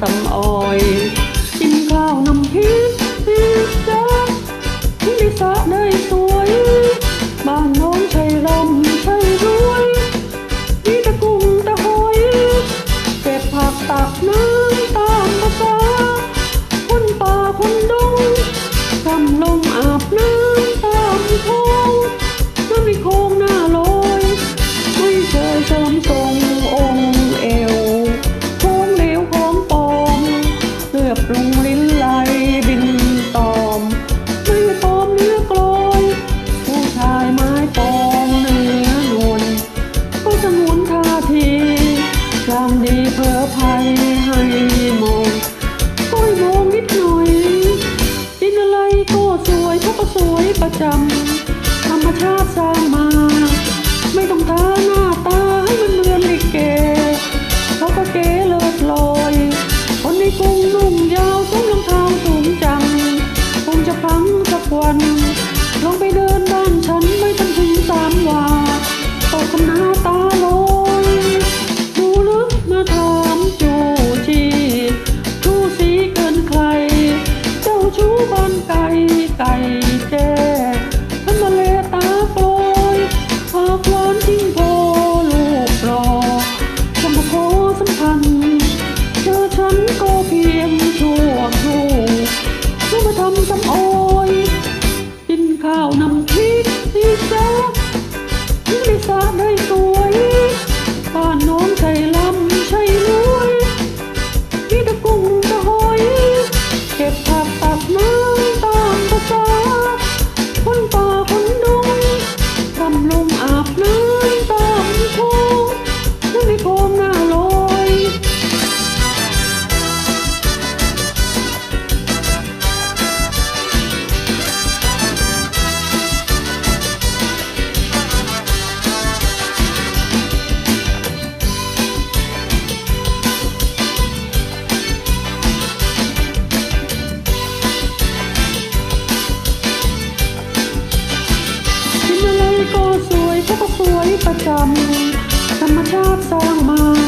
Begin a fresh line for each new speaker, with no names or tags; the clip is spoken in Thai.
สำออย เบอร์ภัยให้มองต้อยมองนิดหน่อยกินอะไรก็สวยเพราะก็สวยประจำธรรมชาติสร้างมา ไม่ต้องท้าหน้า ข้าวน้ำ ประจำธรรมชาติสร้างมา